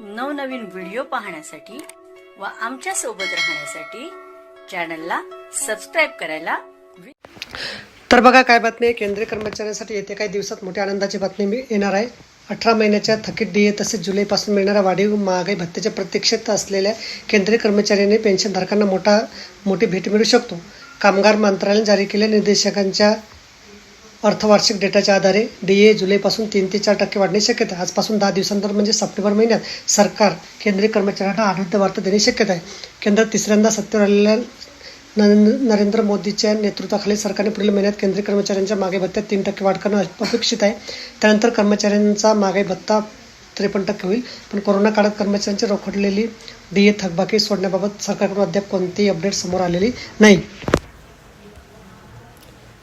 नवनवीन व्हिडिओ पाहण्यासाठी व आमच्यासोबत राहण्यासाठी चॅनलला सबस्क्राईब करायला तर बघा काय बातमी आहे. केंद्रीय कर्मचाऱ्यांसाठी येत्या काही दिवसात मोठ्या आनंदाची बातमी मी- येणार आहे. अठरा महिन्याच्या थकीत डी ए तसेच जुलैपासून मिळणाऱ्या वाढीव महागाई भत्त्याच्या प्रतीक्षेत असलेल्या केंद्रीय कर्मचाऱ्यांनी पेन्शनधारकांना मोठा मोठी भेट मिळू शकतो. कामगार मंत्रालयाने जारी केलेल्या निर्देशकांच्या अर्थवार्षिक डेटाच्या आधारे डी ए जुलैपासून तीन ते चार टक्के वाढण्याची शक्यता आहे. आजपासून दहा दिवसांतर म्हणजे सप्टेंबर महिन्यात सरकार केंद्रीय कर्मचाऱ्यांना आनंद वार्ता देण्याची शक्यता आहे. केंद्रात तिसऱ्यांदा सत्तेवर आलेल्या नरेंद्र नरेंद्र मोदीच्या नेतृत्वाखाली सरकारने पुढील महिन्यात केंद्रीय कर्मचाऱ्यांच्या मागे भत्त्यात तीन टक्के वाढ करणं अपेक्षित आहे. त्यानंतर कर्मचाऱ्यांचा मागे भत्ता त्रेपन्न टक्के होईल. पण कोरोना काळात कर्मचाऱ्यांची रोखडलेली डी ए थकबाकी सोडण्याबाबत सरकारकडून अद्याप कोणतीही अपडेट समोर आलेली नाही.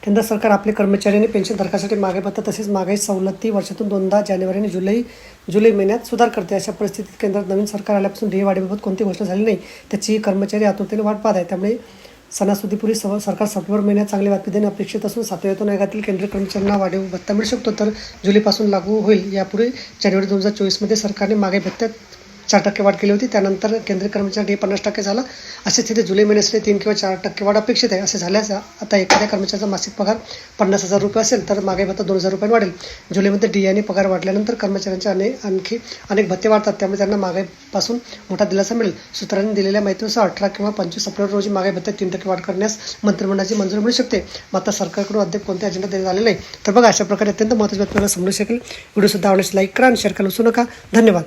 केंद्र सरकार आपले कर्मचारी आणि पेन्शनधारकांसाठी मागे भत्ता तसेच महागाई सवलती वर्षातून दोनदा जानेवारी आणि जुलै जुलै महिन्यात सुधार करते. अशा परिस्थितीत केंद्रात नवीन सरकार आल्यापासून ध्येय वाढीबाबत कोणती घोषणा झाली नाही. त्याची कर्मचारी आतुरतेने वाट पाहत आहे. त्यामुळे सणासुदीपूर्वी सव सरकार सप्टेंबर महिन्यात चांगली बातमी देणे अपेक्षित असून सातव्या वेतन आयोगातील केंद्रीय कर्मचाऱ्यांना वाढीव भत्ता मिळू शकतो. तर जुलैपासून लागू होईल. यापूर्वी जानेवारी दोन हजार चोवीसमध्ये सरकारने मागे भत्त्यात चार टक्के वाढ केली होती. त्यानंतर केंद्रीय कर्मचारी पन्नास टक्के झाला. असे स्थिती जुलै महिन्यासाठी तीन किंवा चार टक्के वाढ अपेक्षित आहे. असे झाल्यास आता एखाद्या कर्मचाऱ्याचा मासिक पगार पन्नास हजार रुपये असेल तर मागे भत्ता दोन हजार रुपये वाढेल. जुलैमध्ये डी आणि पगार वाढल्यानंतर कर्मचाऱ्यांचे अनेक आणखी अनेक भत्ते वाढतात. त्यामुळे त्यांना मागेपासून मोठा दिलासा मिळेल. सूत्रांनी दिलेल्या माहितीनुसार अठरा किंवा पंचवीस सप्टेंबर रोजी मागे भत्ते तीन टक्के वाढ करण्यास मंत्रिमंडळाची मंजुरी मिळू शकते. मात्र सरकारकडून अद्याप कोणत्या अजेंडा देण्यात आलेला नाही. तर बघा अशा प्रकारे अत्यंत महत्त्वाची बातमी आपल्याला समजू शकेल. व्हिडिओ सुद्धा आवडल्यास लाईक करा आणि शेअर करायला विसरू नका. धन्यवाद.